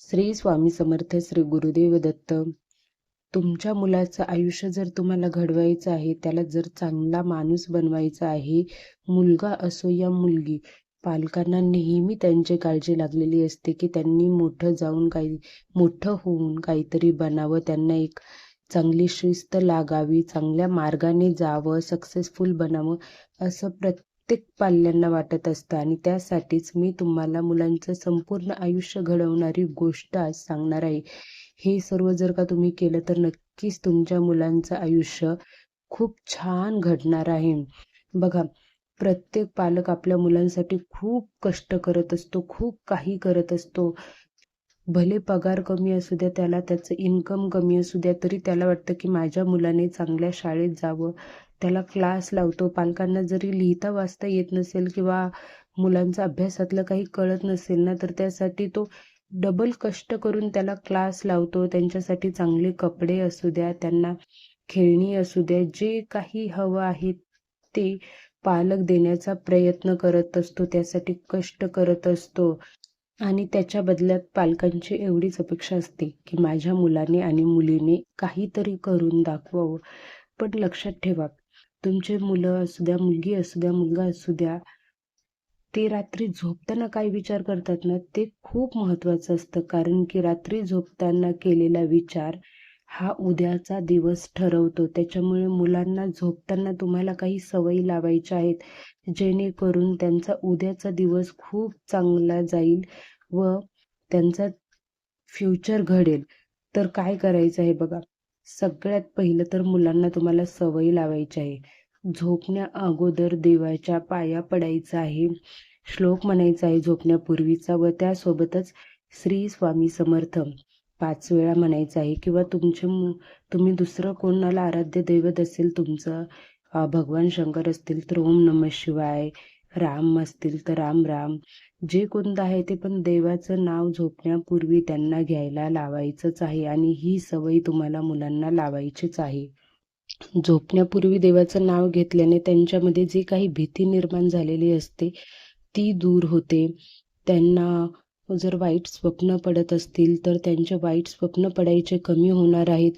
श्री स्वामी समर्थ श्री गुरुदेव दत्त तुमच्या मुलाचं आयुष्य जर तुम्हाला घडवायचं आहे त्याला जर चांगला माणूस बनवायचा आहे मुलगा असो या मुलगी पालकांना नेहमी त्यांची काळजी लागलेली असते की त्यांनी मोठं जाऊन काही मोठं होऊन काहीतरी बनावं त्यांना एक चांगली शिस्त लागावी चांगल्या मार्गाने जावं सक्सेसफुल बनावं असं प्रत्येक प्रत्येक पाल्यांना वाटत असतं आणि त्यासाठीच मी तुम्हाला मुलांचं संपूर्ण आयुष्य घडवणारी गोष्ट आज सांगणार आहे. हे सर्व जर का तुम्ही केलं तर नक्कीच तुमच्या मुलांचं आयुष्य खूप छान घडणार आहे. बघा प्रत्येक पालक आपल्या मुलांसाठी खूप कष्ट करत असतो खूप काही करत असतो. भले पगार कमी असू द्या त्याला त्याचं इन्कम कमी असू द्या तरी त्याला वाटतं की माझ्या मुलाने चांगल्या शाळेत जावं. त्याला क्लास लावतो. पालकांना जरी लिहिता वाचता येत नसेल किंवा मुलांचा अभ्यासातलं काही कळत नसेल ना तर त्यासाठी तो डबल कष्ट करून त्याला क्लास लावतो. त्यांच्यासाठी चांगले कपडे असू द्या त्यांना खेळणी असू द्या जे काही हवं आहे ते पालक देण्याचा प्रयत्न करत असतो. त्यासाठी कष्ट करत असतो. आणि त्याच्या बदल्यात पालकांची एवढीच अपेक्षा असते की माझ्या मुलाने आणि मुलीने काहीतरी करून दाखवावं. पण लक्षात ठेवा तुमचे मुलं असू द्या मुलगी असू द्या मुलगा असू द्या ते रात्री झोपताना काय विचार करतात ना ते खूप महत्त्वाचं असतं. कारण की रात्री झोपताना केलेला विचार हा उद्याचा दिवस ठरवतो. त्याच्यामुळे मुलांना झोपताना तुम्हाला काही सवयी लावायच्या आहेत जेणेकरून त्यांचा उद्याचा दिवस खूप चांगला जाईल व त्यांचा फ्युचर घडेल. तर काय करायचं आहे बघा सगळ्यात पहिलं तर मुलांना तुम्हाला सवय लावायची आहे. झोपण्या अगोदर देवाच्या पाया पडायचा आहे. श्लोक म्हणायचा आहे झोपण्यापूर्वीचा व त्यासोबतच श्री स्वामी समर्थ. पाच वेळा म्हणायचं आहे किंवा तुमचे तुम्ही दुसरं कोणाला आराध्य दैवत असेल तुमचं भगवान शंकर असतील तर ओम नम शिवाय राम असतील तर राम राम जे कोणतं आहे ते पण देवाचं नाव झोपण्यापूर्वी त्यांना घ्यायला लावायचंच आहे आणि ही सवय तुम्हाला मुलांना लावायचीच आहे. झोपण्यापूर्वी देवाचं नाव घेतल्याने त्यांच्यामध्ये जी काही भीती निर्माण झालेली असते ती दूर होते. त्यांना जर वाईट स्वप्न पडत असतील तर त्यांचे वाईट स्वप्न पडायचे कमी होणार आहेत.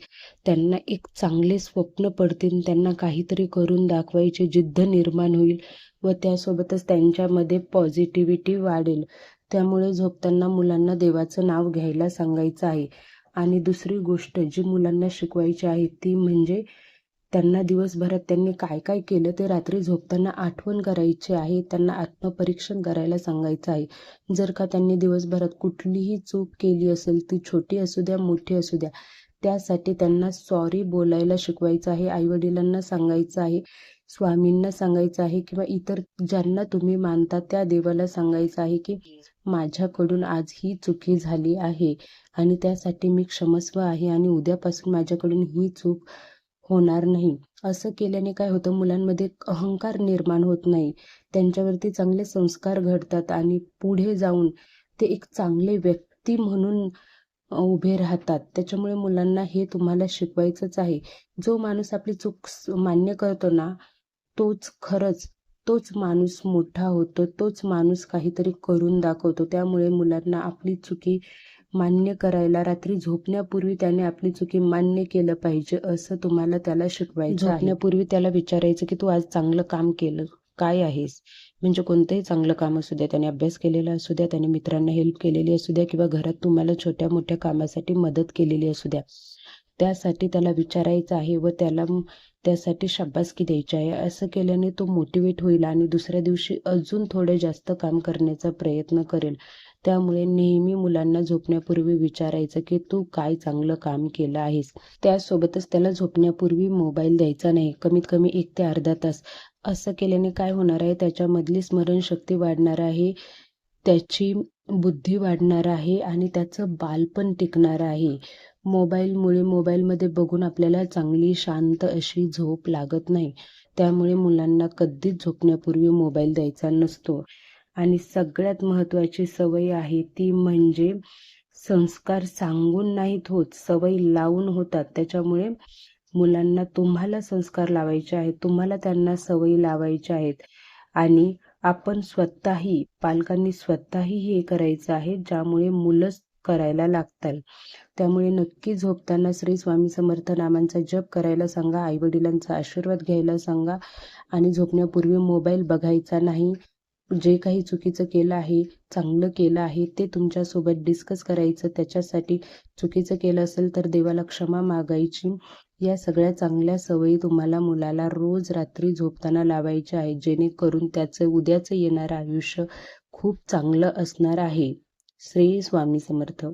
त्यांना एक चांगले स्वप्न पडतील त्यांना काहीतरी करून दाखवायची जिद्द निर्माण होईल व त्यासोबतच त्यांच्यामध्ये पॉझिटिव्हिटी वाढेल. त्यामुळे झोपताना मुलांना देवाचं नाव घ्यायला सांगायचं आहे. आणि दुसरी गोष्ट जी मुलांना शिकवायची आहे ती म्हणजे त्यांना दिवसभरात त्यांनी काय काय केलं ते रात्री झोपताना आठवण करायची आहे. त्यांना आत्मपरीक्षण करायला सांगायचं आहे. जर का त्यांनी दिवसभरात कुठलीही चूक केली असेल ती छोटी असू द्या मोठी असू द्या त्यासाठी त्यांना सॉरी बोलायला शिकवायचं आहे. आईवडिलांना सांगायचं आहे स्वामींना सांगायचं आहे किंवा इतर ज्यांना तुम्ही मानता त्या देवाला सांगायचं आहे की माझ्याकडून आज ही चुकी झाली आहे आणि त्यासाठी मी क्षमस्व आहे आणि उद्यापासून माझ्याकडून ही चूक होणार नाही. असं केल्याने काय होतं? मुलांमध्ये अहंकार निर्माण होत नाही. त्यांच्यावरती चांगले संस्कार घडतात आणि पुढे जाऊन ते एक चांगले व्यक्ती म्हणून उभे राहतात. त्याच्यामुळे मुलांना हे तुम्हाला शिकवायचंच आहे. जो माणूस आपली चूक मान्य करतो ना तोच खरंच तोच माणूस मोठा होतो तोच माणूस काहीतरी करून दाखवतो. त्यामुळे मुलांना आपली चुकी मान्य करायला रात्री झोपण्यापूर्वी त्याने आपली चुकी मान्य केलं पाहिजे असं तुम्हाला त्याला शिकवायचं झोपण्यापूर्वी त्याला विचारायचं की तू आज चांगलं काम केलं काय आहेस? म्हणजे कोणतंही चांगलं काम असू द्या त्याने अभ्यास केलेला असू द्या त्याने मित्रांना हेल्प केलेली असू द्या किंवा घरात तुम्हाला छोट्या मोठ्या कामासाठी मदत केलेली असू द्या. त्यासाठी त्याला विचारायचं आहे व त्याला त्यासाठी शाबासकी द्यायची आहे. असं केल्याने तो मोटिवेट होईल आणि दुसऱ्या दिवशी अजून थोडे जास्त काम करण्याचा प्रयत्न करेल. त्यामुळे नेहमी मुलांना झोपण्यापूर्वी विचारायचं की तू काय चांगलं काम केलं आहेस? त्यासोबतच त्याला झोपण्यापूर्वी मोबाईल द्यायचा नाही. कमीत कमी एक ते अर्धा तास. असं केल्याने काय होणार आहे? त्याच्यामधली स्मरणशक्ती वाढणार आहे त्याची बुद्धी वाढणार आहे आणि त्याचं बालपण टिकणार आहे. मोबाईलमुळे मोबाईलमध्ये बघून आपल्याला चांगली शांत अशी झोप लागत नाही. त्यामुळे मुलांना कधीच झोपण्यापूर्वी मोबाईल द्यायचा नसतो. आणि सगळ्यात महत्त्वाची सवय आहे ती म्हणजे संस्कार सांगून नाहीत होत सवय लावून होतात. त्याच्यामुळे मुलांना तुम्हाला संस्कार लावायचे आहेत तुम्हाला त्यांना सवयी लावायच्या आहेत. आणि आपण स्वतःही पालकांनी स्वतःही हे करायचं आहे ज्यामुळे मुलं करायला लागतात. त्यामुळे नक्की झोपताना श्री स्वामी समर्थ नामांचा जप करायला सांगा आईवडिलांचा आशीर्वाद घ्यायला सांगा आणि झोपण्यापूर्वी मोबाईल बघायचा नाही जे काही चुकीचं केलं आहे चांगलं केलं आहे ते तुमच्यासोबत डिस्कस करायचं त्याच्यासाठी चुकीचं केलं असेल तर देवाला क्षमा मागायची. या सगळ्या चांगल्या सवयी तुम्हाला मुलाला रोज रात्री झोपताना लावायच्या आहेत जेणेकरून त्याचं उद्याचं येणारं आयुष्य खूप चांगलं असणार आहे. श्री स्वामी समर्थ.